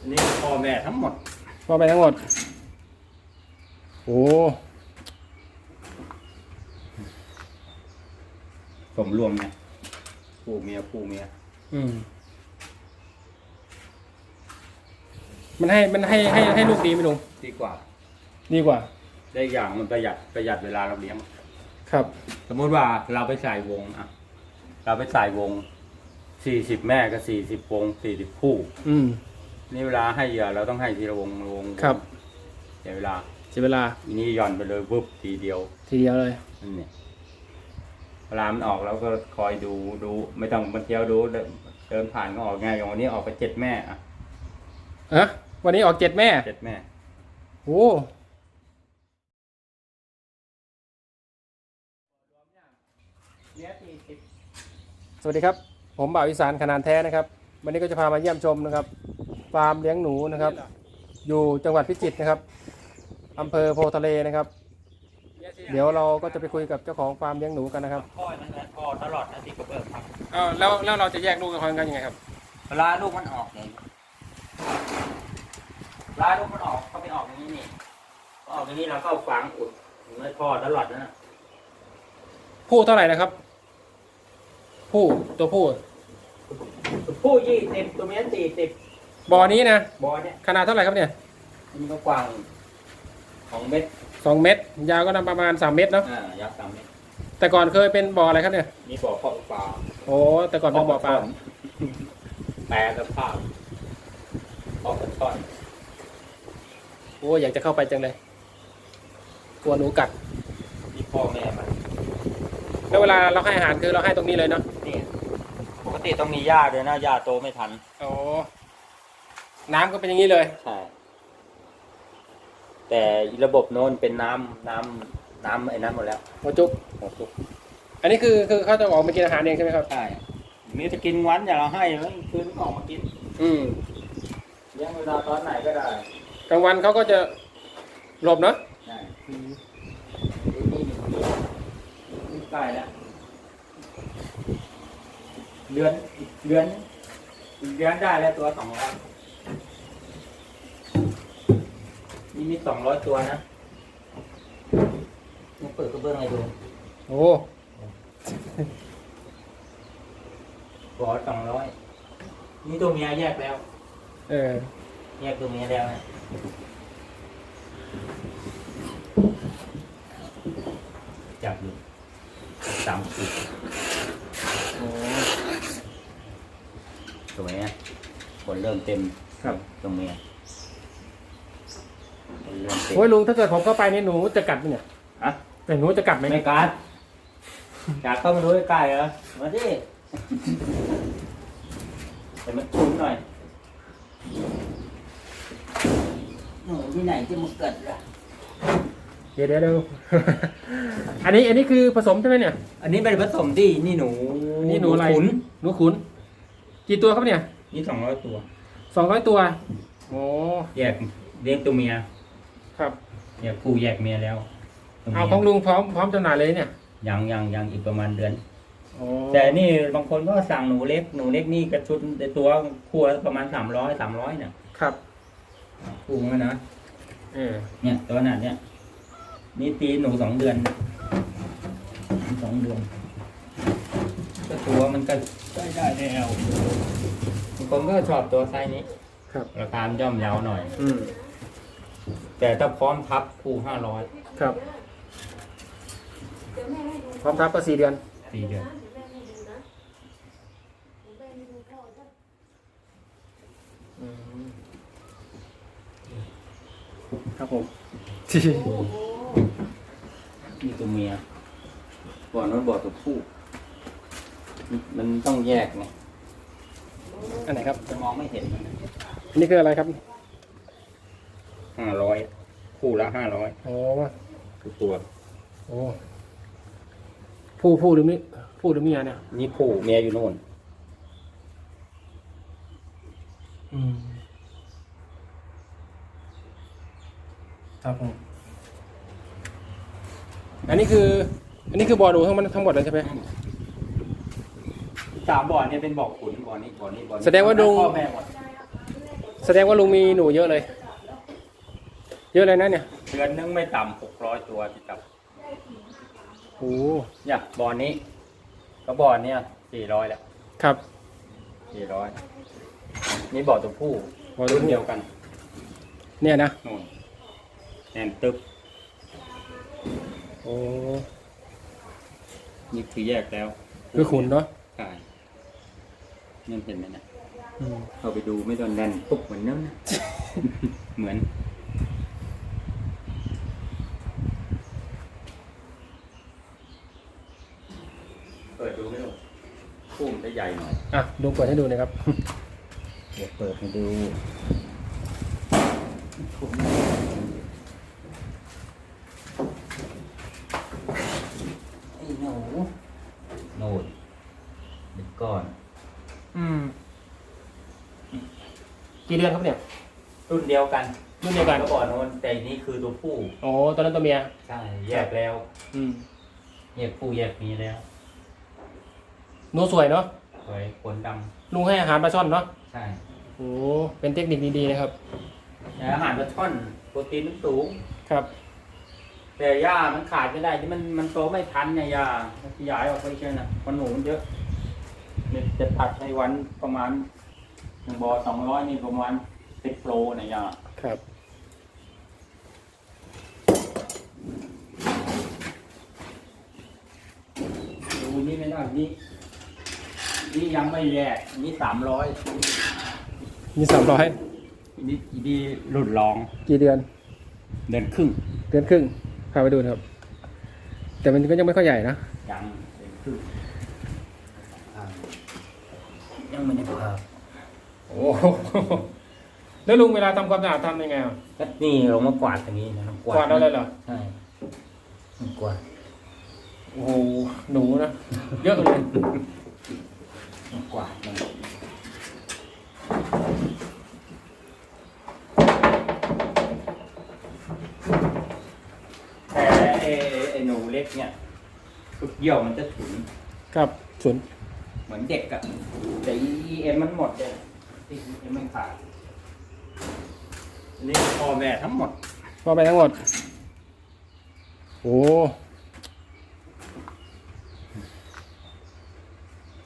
อันนี้พ่อแม่ทั้งหมดพ่อไปทั้งหมด โอ้สมรวมไงผู้เมียผู้เมีย อืม มันให้มันให้ให้ให้ลูกดีไหมลุงดีกว่า ดีกว่า ได้อย่างมันประหยัดประหยัดเวลาเราเลี้ยง ครับ สมมุติว่าเราไปใส่วงอะ เราไปใส่วงสี่สิบแม่กับสี่สิบวงสี่สิบคู่ อืม นี่เวลาให้เหยื่อเราต้องให้ทีละวงละวงครับ เสียเวลาเสียเวลาอันนี้หย่อนไปเลยปุ๊บทีเดียวทีเดียวเลยนั่นเนี่ยเวลามันออกเราก็คอยดูดูไม่ต้องมาเที่ยวดูเดินเดินผ่านก็ออกง่ายอย่างวันนี้ออกไปเจ็ดแม่อะอะวันนี้ออกเจ็ดแม่เจ็ดแม่โอ้สวัสดีครับ ผมบ่าวอีสานขนานแท้นะครับ วันนี้ก็จะพามาเยี่ยมชมนะครับ ฟาร์มเลี้ยงหนูนะครับ อยู่จังหวัดพิจิตรนะครับอำเภอโพทะเลนะครับ เดี๋ยวเราก็จะไปคุยกับเจ้าของฟาร์มเลี้ยงหนูกันนะครับพ่อนั่นแหละพ่อตลอดนะที่กระเบื้องครับ เออแล้วแล้วเราจะแยกลูกกันยังไงครับเวลาลูกมันออกเนี่ยเวลาลูกมันออกก็ไปออกอย่างนี้นี่พอออกอย่างนี้เราก็เอาฟางอุดเหมือนพ่อตลอดนะผู้เท่าไหร่นะครับ ผู้ตัวผู้ผู้ยี่สิบตัวเมียสี่สิบ บ่อนี้นะบอเนี่ยขนาดเท่าไหร่ครับเนี่ยอันนี้ก็กว้างของเม็ดสองเมตร ยาวก็ประมาณสามเมตรเนาะอ่ายาวสามเม็ดแต่ก่อนเคยเป็นบ่ออะไรครับเนี่ยนี่บ่อพ่อปลาโอ้แต่ก่อนเป็นบ่อปลาแปลสภาพพ่อกระช่อนโอ้อยากจะเข้าไปจังเลยกลัวหนูกัดที่พ่อแม่มันแล้วเวลาเราให้อาหารคือเราให้ตรงนี้เลยเนาะนี่ปกติต้องมีหญ้าด้วยนะหญ้าโตไม่ทันโอ้ น้ำก็เป็นอย่างนี้เลย ใช่ แต่ระบบโน้นเป็นน้ำน้ำน้ำไอ้นั้นหมดแล้วหัวจุก หมดทุกอันนี้คือคือเขาจะออกมากินอาหารเองใช่ไหมครับ ใช่มีจะกินวันอย่าเราให้ไว้คืนก็ออกมากินอืมเลี้ยงเวลาตอนไหนก็ได้กลางวันเขาก็จะหลบเนาะใช่นี่นี่นี่ใกล้แล้วเดือนอีกเดือนอีกเดือนได้แล้วตัวสองร้อย นี่มีสองร้อยตัวนะนี่เปิดกระเบื้องให้ดูโอ้บอสสองร้อยนี่ตัวเมียแยกแล้ว เออ แยกตัวเมียแล้วนะจับอยู่สามสิบโอ้สวยนะผลเริ่มเต็มครับตรงเมียผลเริ่มเต็ม โอ้ยลุงถ้าเกิดผมเข้าไปนี่หนูจะกัดไหมเนี่ยอะแต่หนูจะกัดไหมไม่การดอยากเข้ามาดูใกล้ๆเหรอ มาดิแต่มันชุนหน่อย หนูที่ไหนที่มันเกิดล่ะเดี๋ยวเดี๋ยวเดี๋ยว อันนี้อันนี้คือผสมใช่ไหมเนี่ย อันนี้เป็นผสมที่นี่หนูนี่หนูอะไร ขุนหนูขุน กี่ตัวครับเนี่ยนี่สองร้อยตัว สองร้อยตัว โอ้แยกเลี้ยงตัวเมีย ครับแยกผู้แยกเมียแล้วตัวมียเอาของลุงพร้อมพร้อมจำหน่ายเลยเนี่ยยังยังยังอีกประมาณเดือนโอ้แต่นี่บางคนก็สั่งหนูเล็กหนูเล็กนี่กระชุดในตัวคู่ละประมาณสามร้อยสามร้อยเนี่ยครับคู่มันนะเออเนี่ยตัวขนาดเนี่ยนี่ตีหนูสองเดือนสองเดือนก็ตัวมันก็ได้ได้แล้วบางคนก็ชอบตัวไซส์นี้ ครับ ราคาย่อมเยาวหน่อย อืม แต่ถ้าพร้อมทับคู่ห้าร้อยครับพร้อมทับก็สี่เดือนสี่เดือนอืมครับผมนี่ตัวเมียบ่อนั้นบ่อตัวผู้มันต้องแยกไงอันไหนครับจะมองไม่เห็นมันอันนี้คืออะไรครับ ห้าร้อยคู่ละห้าร้อยโอ้ทุกตัว โอ้ผู้ผู้หรือมิผู้หรือเมียเนี่ย นี่ผู้เมียอยู่โน่นอืม ครับผม อันนี้คือ อันนี้คือบ่อหนูทั้งมันทั้งหมดเลยใช่ไหม สามบ่อเนี่ยเป็นบ่อขุนบ่อนี้บ่อนี้บ่อนี้แสดงว่าดูพ่อแม่หมดแสแสดงว่าลุงมีหนูเยอะเลย เยอะเลยนะเนี่ยเดือนนึงไม่ต่ำหกร้อยตัวที่จับโอ้เนี่ยบ่อนี้ก็บ่อเนี้ยสี่ร้อยแล้วครับสี่ร้อยนี่บ่อตัวผู้บ่อตัวผู้รุ่นเดียวกัน เนี่ยนะนู่นแน่นตึ๊บโอ้นี่คือแยกแล้ว คือขุนเนาะใช่นี่เห็นไหมนะอืมเข้าไปดูไม่โดนแน่นปุ๊บเหมือนนั่นนะเหมือน เปิดดูไม่รู้พุ่มจะใหญ่หน่ อยอะลุงเปิดให้ดูหนะครับ เดี๋ยวเปิดให้ดูไอ้หนูโน่นเด็กก่อน อืม กี่เดือนครับเนี่ย รุ่นเดียวกันรุ่นเดียวกันก็บอกโน้นแต่นี่คือตัวผู้โอ้ตอนนั้นตัวเมีย ใช่ แยกแล้ว อืม แยกผู้แยกเมียแล้ว หนูสวยเนาะส วยขนดลุงให้อาหารปลาช่อนเนาะำใช่โอ้เป็นเทคนิคดีๆนะครับแต่อาหารปลาช่อนโปรตีนมันสูง ครับแต่หญ้ามันขาดไม่ได้ที่มันมันโตไม่ทันไงหญ้ามันขยายออกไปเช่นน่ะเพราะหนูมันเยอะเนี่ยจะตัดในวันประมาณหนึ่งบอสองร้อยนี่ประมาณสิบโลนะหญ้าครับ ดูนี่ไม่ได้นี่ นี่ยังไม่แยกนี่สามร้อยมีสามร้อยนี่นี่หลุดลองกี่เดือน เดินครึ่งเดือนครึ่งพาไปดูนะครับ แต่มันก็ยังไม่ค่อยใหญ่นะยังเดินครึ่งยังไม่ได้พาโอ้แล้วลุงเวลาทำความสะอาดทำยังไงอะก็นี่ลงมากวาดตรงนี้นะครับกวาดเอาเลยเหรอใช่กวาดโอ้โหหนูนะเยอะเลย กวาดมันแต่ไอ้ไอ้หนูเล็กเนี่ยทุกเยี่ยวมันจะถึง ครับศูนย์เหมือนเด็กอะแต่อีเอ็มมันหมดเลยที่เอ็มมันขาดอันนี่พ่อแม่ทั้งหมด พอไปทั้งหมด โอ้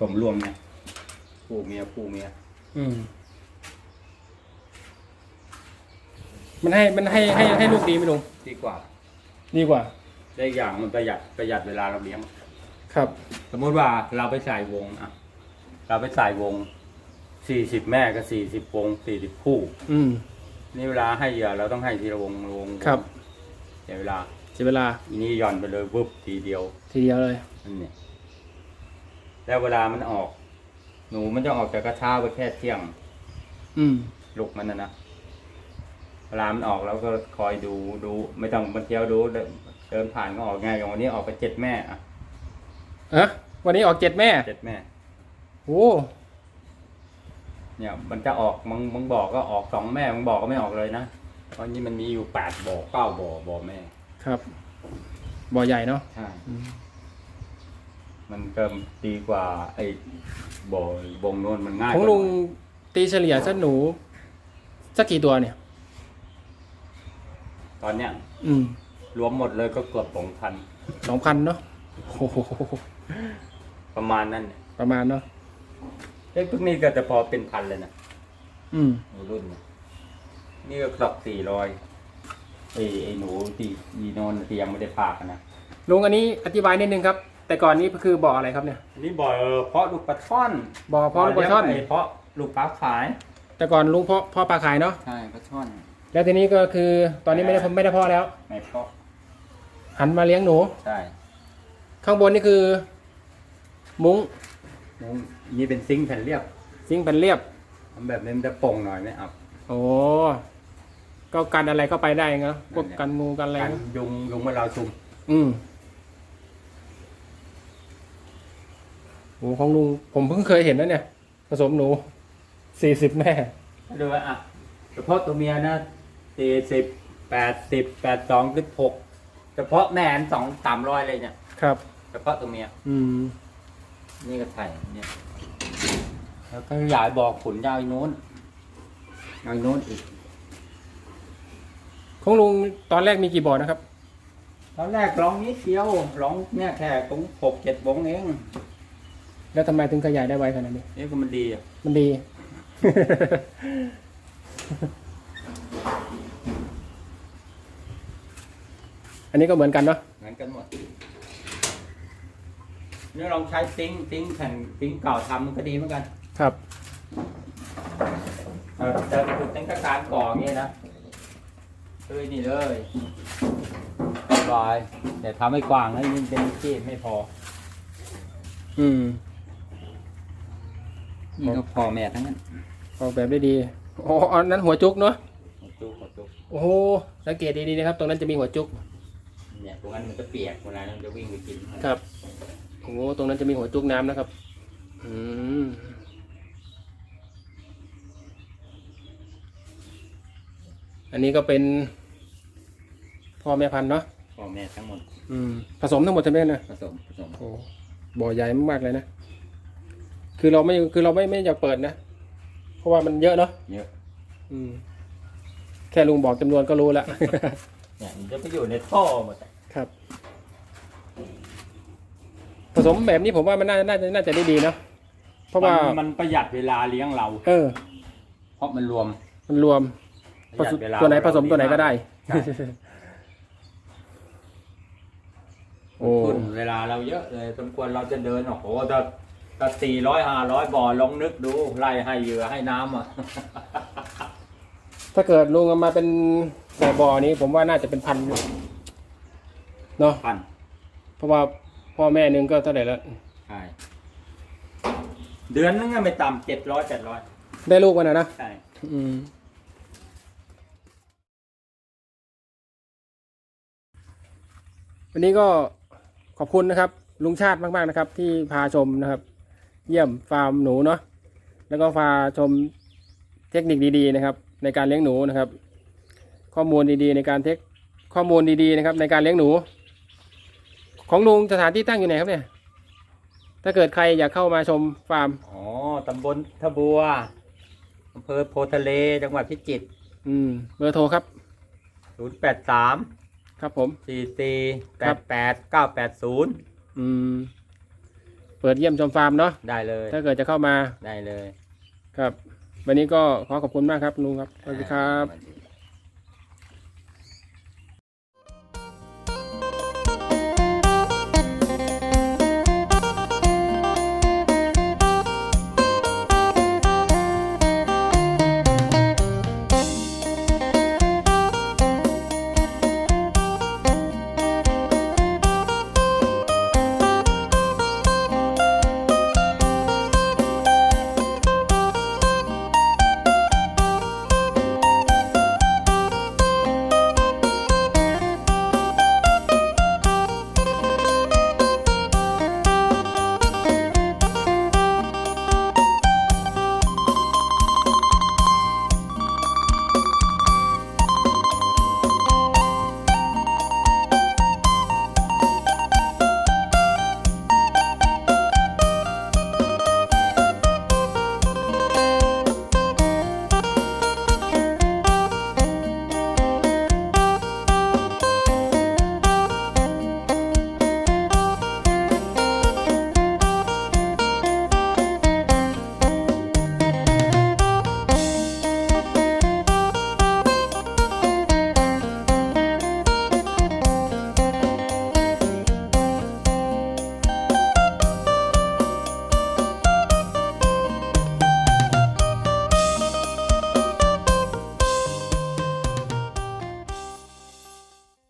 สมรวมเนี่ย ผู้เมียผู้เมียอืม มันให้มันให้ให้ให้ลูกดีไหมลุงดีกว่าดีกว่า ได้อย่างมันประหยัดประหยัดเวลาเราเลี้ยง ครับ สมมุติว่าเราไปใส่วงอะเราไปใส่วงสี่สิบแม่ก็สี่สิบวงสี่สิบคู่ อืม นี่เวลาให้เหยื่อเราต้องให้ทีละวงวงครับ เดี๋ยวเวลาเสียเวลาอีนี่หย่อนไปเลยวุบทีเดียวทีเดียวเลย นั่นเนี่ยแล้วเวลามันออก หนูมันจะออกจากกระเช้าไปแค่เที่ยง อืม ลูกมันนะนะเวลามันออกแล้วก็คอยดูดู ไม่ต้องมันเที่ยวดูเดินเดินผ่านก็ออกง่ายอย่างวันนี้ออกไปเจ็ดแม่อะอะวันนี้ออกเจ็ดแม่เจ็ดแม่ โอ้เนี่ย มันจะออกมึงมึงบอกก็ออกสองแม่มึงบอกก็ไม่ออกเลยนะเพราะนี่มันมีอยู่แปดบ่อเก้าบ่อบ่อแม่ ครับ บ่อใหญ่เนาะ ใช่ อืม มันก็ดีกว่า ไอ้บ่อวงโน้นมันง่ายของกว่าลุงตีเฉลี่ยสักหนูสักกี่ตัวเนี่ย ตอนเนี้ยอืมรวมหมดเลยก็เกือบสองพันสองพันเนาะโอ้โหประมาณนั้นเนี่ยประมาณเนาะเอ้ยพวกนี้ก็จะพอเป็นพันเลยนะอืมหนูรุ่นเนี่ยนี่ก็กลับสี่ร้อยไอ้ไอ้หนูตีอีโนนที่ยังไม่ได้พากอะนะลุงอันนี้อธิบายนิดนึงครับ แต่ก่อนนี้คือบ่ออะไรครับเนี่ยอันนี้บ่อเพาะลูกปลาช่อนบ่อเพาะลูกปลาช่อนไเพาะลูกปลาขาย แต่ก่อนลุงเพาะเพาะปลาขายเนาะใช่ปลาช่อน แล้วทีนี้ก็คือตอนนี้ไม่ได้ไม่ได้เพาะแล้ว ไม่เพาะหันมาเลี้ยงหนู ใช่ข้างบนนี่คือ มุ้งนูนนี่เป็นซิงค์แผ่นเรียบ ซิงค์เป็นเรียบทำแบบนี้มันจะโป่งหน่อยไหมอับโอ้ก็กันอะไรเข้าไปได้เนาะพวกกันงูกันอะไรกันเนอะยุงยุงเมื่อเราชุม อืม โอ้ของลุงผมเพิ่งเคยเห็นนะเนี่ย ผสมหนูสี่สิบแม่ ดูว่าอะเฉพาะตัวเมียนะสี่สิบแปดสิบแปดสองสิบหกเฉพาะแม่อันสองสามร้อยเลยเนี่ยครับ เฉพาะตัวเมีย อืม นี่ก็ไข่เนี่ย แล้วก็ยายบอกขุนยาวอีนู้นทางโน้นอีก ของลุงตอนแรกมีกี่บ่อนะครับ ตอนแรกลองนิดเดียวลองเนี่ยแค่ตรงหกเจ็ดวงเอง แล้วทำไมถึงขยายได้ไวขนาดนี้นี่ก็มันดีอะมันดี อันนี้ก็เหมือนกันเนาะ เหมือนกันหมดนี่ลองใช้ซิงค์ซิงค์แผ่นซิงค์เก่าทำมันก็ดีเหมือนกัน ครับ เออแต่ขุดตั้งแต่การก่ออย่างนี้นะเลยนี่เลยบายแต่ทำให้กว้างนะยิ่งเป็นที่ไม่พอ อืม นี่ก็พอแม่ทั้งนั้นออกแบบได้ดีอ๋ออันนั้นหัวจุกเนาะหมดจุกหมดจุกโอ้โหสังเกตดีๆนะครับ ตรงนั้นจะมีหัวจุกเนี่ยตรงนั้นมันจะเปียกเวลามันจะวิ่งไปกินครับโอ้โหตรงนั้นจะมีหัวจุกน้ำนะครับ อืมอันนี้ก็เป็นพ่อแม่พันธุ์เนาะพ่อแม่ทั้งหมด อืมผสมทั้งหมดใช่ไหมเนะผสมผสมโอ้บ่อใหญ่มากๆเลยนะ คือเราไม่คือเราไม่ไม่อยากเปิดนะ เพราะว่ามันเยอะเนาะเยอะอืม แค่ลุงบอกจำนวนก็รู้แล้วเนี่ยมันจะไปอยู่ในท่อหมดอะครับ ผสมแบบนี้ผมว่ามันน่าน่าจะน่าจะได้ดีเนาะเพราะว่านมันประหยัดเวลาเลี้ยงเรา เออ เพราะมันรวมมันรวมประหยัดเวลาตัวไหนผสมตัวไหนก็ได้ ใช่โอ้ ทุนเวลาเราเยอะเลยสมควรเราจะเดินโอ้โหจะ จะสี่ร้อยห้าร้อยบ่อลองนึกดูไล่ให้เหยื่อให้น้ำอะ ถ้าเกิดลุงเอามาเป็นใส่บ่อนี้ ผมว่าน่าจะเป็นพันเนาะพันเพราะว่าพ่อแม่หนึงก็เท่าไหร่แล้ว ใช่เดือนนึงอะไม่ต่ำเจ็ดร้อยแปดร้อยได้ลูกมันนะนะใช่ อืมวันนี้ก็ขอบคุณนะครับ ลุงชาติมาก ๆ นะครับ ที่พาชมนะครับ เยี่ยมฟาร์มหนูเนาะแล้วก็พาชมเทคนิคดีๆนะครับ ในการเลี้ยงหนูนะครับ ข้อมูลดีๆ ในการเทคข้อมูลดีๆนะครับ ในการเลี้ยงหนู ของลุงสถานที่ตั้งอยู่ไหนครับเนี่ย ถ้าเกิดใครอยากเข้ามาชมฟาร์ม อ๋อ ตำบลทะบัวอำเภอโพทะเล จังหวัดพิจิตรอืมเบอร์โทรครับศูนย์แปดสามครับผมสี่สี่แปครัดบแปดเก้าแปดศูนย์อืม เปิดเยี่ยมชมฟาร์มเนาะได้เลย ถ้าเกิดจะเข้ามาได้เลย ครับ วันนี้ก็ขอขอบคุณมากครับลุงครับสวัสดีครับสวัสดี